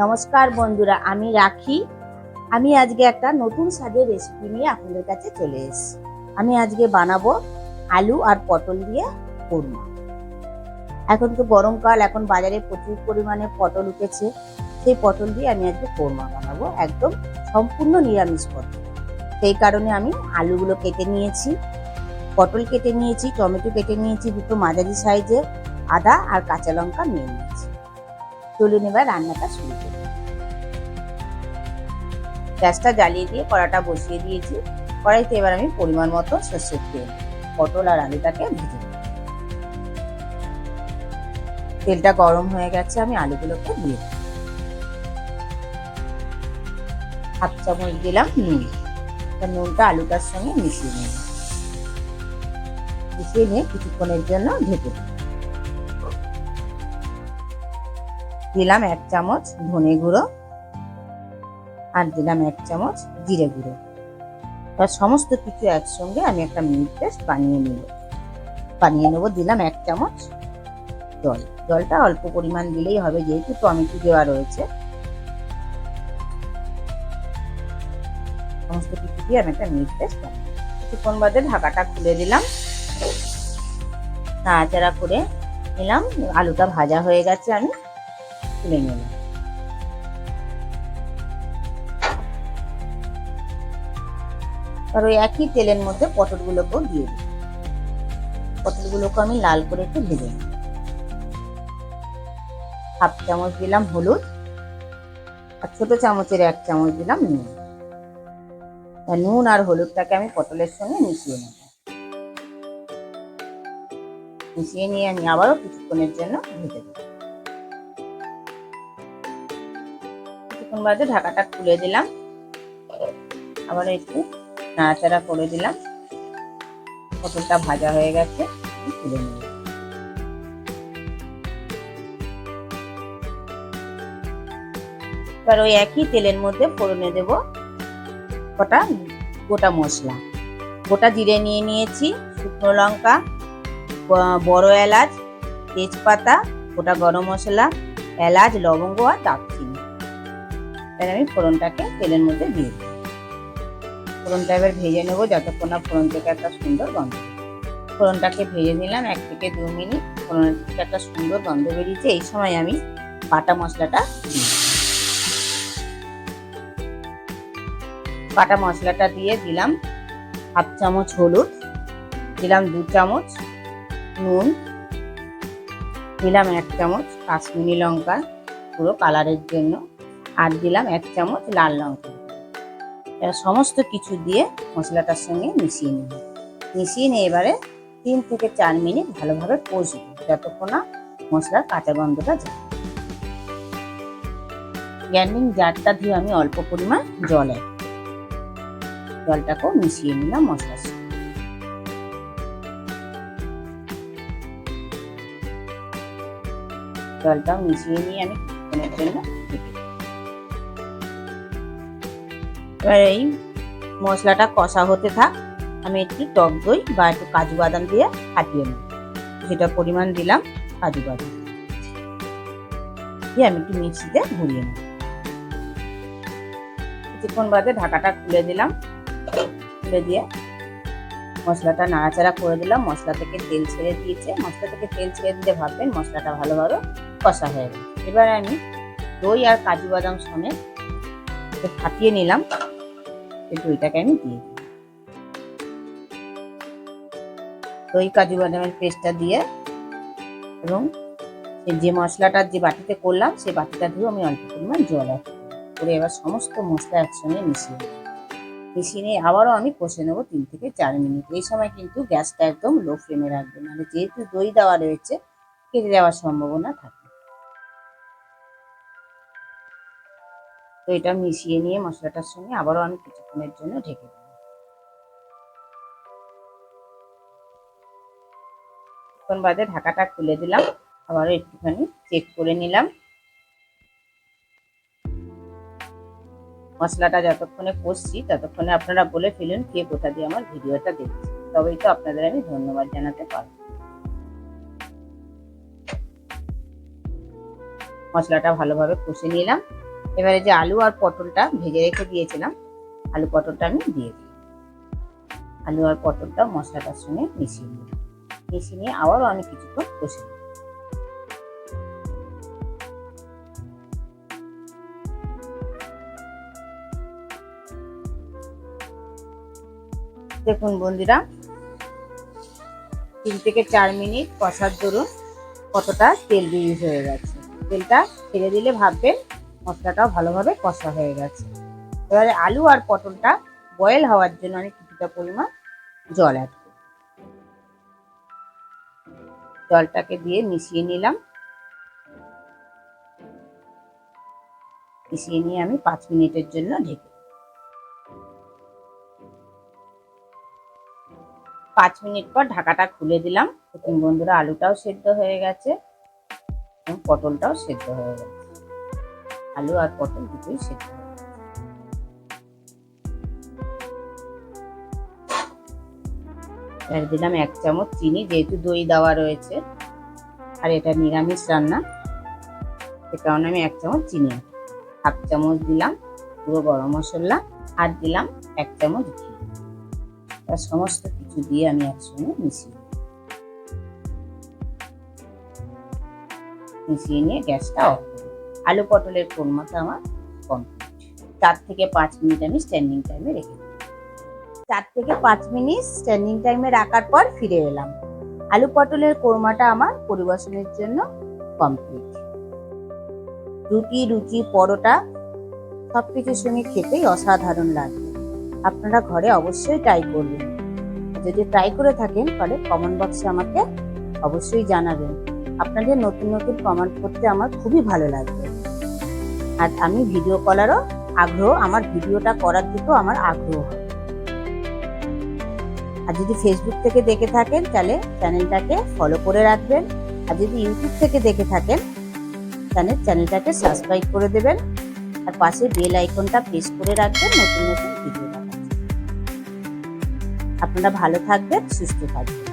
নমস্কার বন্ধুরা, আমি রাখি। আমি আজকে একটা নতুন স্বাদের রেসিপি নিয়ে আপনাদের কাছে চলে এসেছি। আমি আজকে বানাবো আলু আর পটল দিয়ে কোরমা। এখন তো গরমকাল এখন বাজারে প্রচুর পরিমাণে পটল উঠেছে। সেই পটল দিয়ে আমি আজকে কোরমা বানাবো, একদম সম্পূর্ণ নিরামিষ পদ্ধতি সেই কারণে আমি আলুগুলো কেটে নিয়েছি, পটল কেটে নিয়েছি, টমেটো কেটে নিয়েছি, দুটো মাঝারি সাইজের আদা আর কাঁচা লঙ্কা নিয়ে নিয়েছি। চলুন এবার রান্নাটা শুরু করি। গ্যাসটা জ্বালিয়ে দিয়ে কড়াটা বসিয়ে দিয়েছি। কড়াইতে এবার আমি পরিমাণ মতো সর্ষের তেল, পটল আর আলুটাকে ভেজে তেলটা গরম হয়ে গেছে, আমি আলুগুলোকে দিয়ে। হাফ চামচ দিলাম নুন। নুনটা আলুটার সঙ্গে মিশিয়ে নেব। মিশিয়ে নিয়ে কিছুক্ষণের জন্য ঢেকে দেব। দিলাম এক চামচ ধনে গুঁড়ো আর দিলাম এক চামচ জিরে গুঁড়ো। এবার সমস্ত কিছু একসঙ্গে আমি একটা মিট পেস্ট বানিয়ে নেব। বানিয়ে নেব, দিলাম এক চামচ জল। জলটা অল্প পরিমাণ দিলেই হবে, যেহেতু টমেটো দেওয়া রয়েছে। সমস্ত কিছু দিয়ে আমি একটা মিট পেস্ট বানিয়ে কিছুক্ষণ বাদে ঢাকাটা খুলে দিলাম। নাড়াচাড়া করে নিলাম। আলুটা ভাজা হয়ে গেছে আমি। নিলাম আর ওই একই তেলের মধ্যে পটলগুলোকেও দিয়ে দিই। পটলগুলোকে আমি লাল করে একটু ভেজে নিই। হাফ চামচ দিলাম হলুদ আর ছোট চামচের এক চামচ দিলাম নুন। নুন আর হলুদটাকে আমি পটলের সঙ্গে মিশিয়ে নেব। মিশিয়ে নিয়ে আমি আবারও কিছুক্ষণের জন্য ভেজে দেবো কিছুক্ষণ বাদে ঢাকাটা খুলে দিলাম। আবার একটু নাড়াচাড়া করে দিলাম। পটলটা ভাজা হয়ে গেছে তুলে নিলাম। এবার ওই একই তেলের মধ্যে ফোড়নে দেব কটা গোটা মশলা। গোটা জিরে নিয়ে নিয়েছি, শুকনো লঙ্কা বড় এলাচ, তেজপাতা, গোটা গরম মশলা, এলাচ, লবঙ্গ আর দারচিনি। এবার আমি ফোড়নটাকে তেলের মধ্যে দিয়ে দিই ফোড়নটা এবার ভেজে নেব যতক্ষণ না ফোড়ন থেকে একটা সুন্দর গন্ধ ফোড়নটাকে ভেজে নিলাম এক থেকে দু মিনিট। ফোড়নের থেকে একটা সুন্দর গন্ধ বেরিয়েছে। এই সময় আমি বাটা মশলাটা দিই বাটা মশলাটা দিয়ে দিলাম হাফ চামচ হলুদ, দিলাম দু চামচ নুন, দিলাম এক চামচ কাশ্মীরি লঙ্কা পুরো কালারের জন্য। আর দিলাম এক চামচ লাল লঙ্কা। সমস্ত কিছু দিয়ে মশলাটার সঙ্গে মিশিয়ে নিব মিশিয়ে নিয়ে এবারে তিন থেকে চার মিনিট ভালোভাবে কষবো, যতক্ষণ না মশলার কাঁচা গন্ধটা যায়। গ্যান্ডিং জারটা দিয়ে আমি অল্প পরিমাণ জল জলটাকেও মিশিয়ে নিলাম মশলার সঙ্গে। জলটাও মিশিয়ে নিয়ে আমি জন্য এবার এই মশলাটা কষা হতে থাক। আমি একটু টক দই বা একটু কাজু বাদাম দিয়ে ফাটিয়ে নিই যেটা পরিমাণ দিলাম কাজু বাদাম। দিয়ে আমি একটু মিক্সিতে ঘুরিয়ে নেব। কিছুক্ষণ বাদে ঢাকাটা খুলে দিলাম। খুলে দিয়ে মশলাটা নাড়াচাড়া করে দিলাম। মশলা থেকে তেল ছেড়ে দিয়েছে। মশলা থেকে তেল ছেড়ে দিলে ভাববেন মশলাটা ভালোভাবে কষা হয়ে গেছে এবার আমি দই আর কাজু বাদাম সমেত ফাটিয়ে নিলাম। এই দইটাকে আমি দিয়ে দিই দই, কাজু, বাদামের পেস্টটা দিয়ে এবং যে মশলাটা যে বাটিতে করলাম, সেই বাটিটা ধুয়ে আমি অল্প পরিমাণ জল অ্যাড করে এবার সমস্ত মশলা একসঙ্গে মিশিয়ে নেব মিশিয়ে নিয়ে আবারও আমি কষে নেব তিন থেকে চার মিনিট। এই সময় কিন্তু গ্যাসটা একদম লো ফ্লেমে রাখবেন মানে যেহেতু দই দেওয়া রয়েছে, কেটে যাওয়ার সম্ভাবনা থাকে। তো এটা মিশিয়ে নিয়ে মশলাটার সঙ্গে আবারও আমি কিছুক্ষণের জন্য ঢেকে দেবো। কিছুক্ষণ বাদে ঢাকাটা খুলে দিলাম, আবারও একটুখানি চেক করে নিলাম। মশলাটা যতক্ষণে কষছি, ততক্ষণে আপনারা বলে ফেলুন কে কোথা দিয়ে আমার ভিডিওটা দেখছে। তবেই তো আপনাদের আমি ধন্যবাদ জানাতে পারব। মশলাটা ভালোভাবে কষে নিলাম। এবারে যে আলু আর পটলটা ভেজে রেখে দিয়েছিলাম, আলু পটলটা আমি দিয়ে দিই আলু আর পটলটা মশলাটার সঙ্গে মিশিয়ে নিই মিশিয়ে নিয়ে আবারও আমি কিছুক্ষণ কষে নিই দেখুন বন্ধুরা, তিন থেকে চার মিনিট কষার দরুন কতটা তেল বেরিয়ে হয়ে গেছে। তেলটা ছেড়ে দিলে ভাববেন মশলাটাও ভালোভাবে কষা হয়ে গেছে। এবারে আলু আর পটলটা বয়েল হওয়ার জন্য আমি কিছুটা পরিমাণ জল অ্যাড করি জলটাকে দিয়ে মিশিয়ে নিলাম। মিশিয়ে নিয়ে আমি পাঁচ মিনিটের জন্য ঢেকে পাঁচ মিনিট পর ঢাকাটা খুলে দিলাম। দেখুন বন্ধুরা, আলুটাও সেদ্ধ হয়ে গেছে এবং পটলটাও সেদ্ধ হয়ে গেছে। আলু আর পটল দুটোই সেদ্ধ এবার দিলাম এক চামচ চিনি, যেহেতু দই দেওয়া রয়েছে, আর এটা নিরামিষ রান্না, সে কারণে আমি এক চামচ চিনি হাফ চামচ দিলাম পুরো গরম মশলা, আর দিলাম এক চামচ ঘি। এবার সমস্ত কিছু দিয়ে আমি একসঙ্গে মিশিয়ে। মিশিয়ে নিয়ে গ্যাসটা অফ আলু পটলের কোরমাটা আমার কমপ্লিট চার থেকে পাঁচ মিনিট আমি স্ট্যান্ডিং টাইমে রেখে চার থেকে পাঁচ মিনিট স্ট্যান্ডিং টাইমে রাখার পর ফিরে এলাম। আলু পটলের কোরমাটা আমার পরিবেশনের জন্য কমপ্লিট রুটি রুচি পরোটা সব কিছুর সঙ্গে খেতেই অসাধারণ লাগে। আপনারা ঘরে অবশ্যই ট্রাই করবেন। যদি ট্রাই করে থাকেন, তাহলে কমেন্ট বক্সে আমাকে অবশ্যই জানাবেন। আপনাদের নতুন নতুন কমেন্ট করতে আমার খুবই ভালো লাগবে। আর আমি ভিডিও করারও আগ্রহ, আমার ভিডিওটা করার দিকেও আমার আগ্রহ হয়। আর যদি ফেসবুক থেকে দেখে থাকেন, তাহলে চ্যানেলটাকে ফলো করে রাখবেন। আর যদি ইউটিউব থেকে দেখে থাকেন, তাহলে চ্যানেলটাকে সাবস্ক্রাইব করে দেবেন। আর পাশে বেল আইকনটা প্রেস করে রাখবেন, নতুন নতুন ভিডিও আপনারা ভালো থাকবেন, সুস্থ থাকবেন।